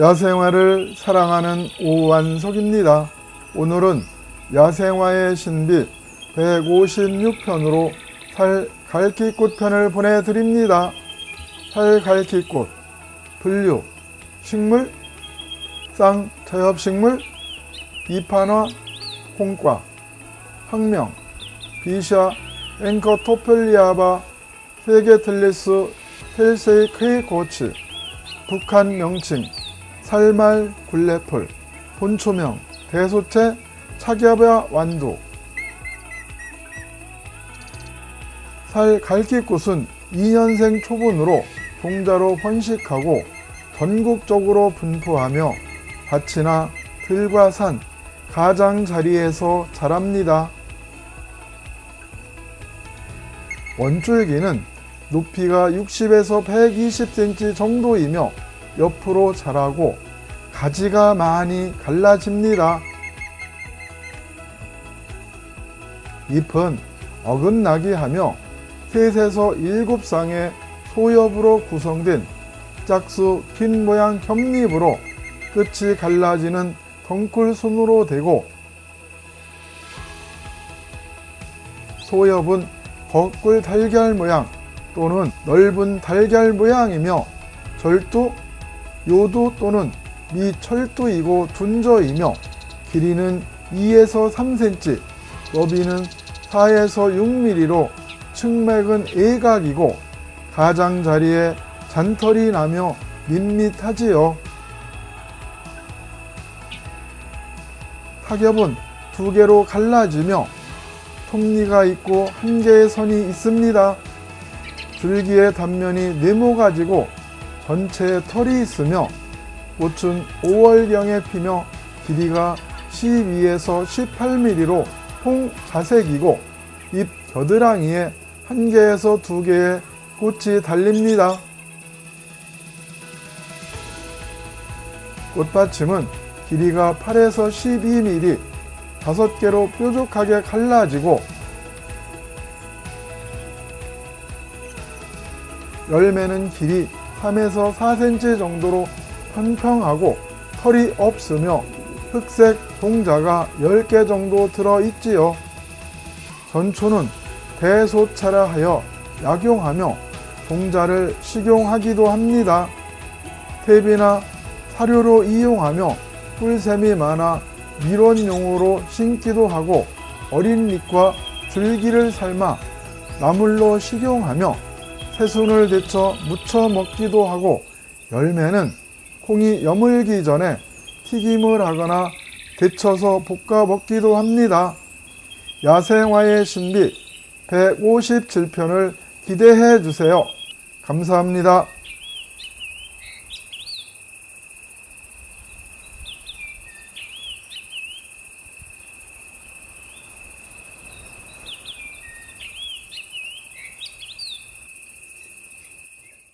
야생화를 사랑하는 오완석입니다. 오늘은 야생화의 신비 156편으로 살갈키꽃 편을 보내드립니다. 살갈키꽃 분류 식물 쌍 타협식물 이판화 홍과 학명 비샤 앵커토펠리아바 세게틀리스 텔세이크의 고치 북한 명칭 살말 굴레풀 본초명 대소체 차기압야 완두 살 갈기꽃은 2년생 초분으로 종자로 번식하고 전국적으로 분포하며 밭이나 들과 산, 가장 자리에서 자랍니다. 원줄기는 높이가 60에서 120cm 정도이며 옆으로 자라고 가지가 많이 갈라집니다. 잎은 어긋나게 하며 셋에서 일곱 쌍의 소엽으로 구성된 짝수 긴 모양 겹잎으로 끝이 갈라지는 덩굴순으로 되고 소엽은 거꿀 달걀 모양 또는 넓은 달걀 모양이며 절두, 요두 또는 미철두이고 둔저이며 길이는 2에서 3cm, 너비는 4에서 6mm로 측맥은 애각이고 가장자리에 잔털이 나며 밋밋하지요. 타겹은 두 개로 갈라지며 톱니가 있고 한 개의 선이 있습니다. 줄기의 단면이 네모가지고 전체에 털이 있으며 꽃은 5월경에 피며 길이가 12에서 18mm로 홍자색이고 잎 겨드랑이에 한 개에서 두 개의 꽃이 달립니다. 꽃받침은 길이가 8에서 12mm, 5개로 뾰족하게 갈라지고 열매는 길이 3에서 4cm 정도로 평평하고 털이 없으며 흑색 동자가 10개 정도 들어있지요. 전초는 대소차라 하여 약용하며 동자를 식용하기도 합니다. 탭이나 사료로 이용하며 꿀샘이 많아 밀원용으로 심기도 하고 어린 잎과 줄기를 삶아 나물로 식용하며 새순을 데쳐 무쳐 먹기도 하고 열매는 콩이 여물기 전에 튀김을 하거나 데쳐서 볶아 먹기도 합니다. 야생화의 신비 157편을 기대해 주세요. 감사합니다.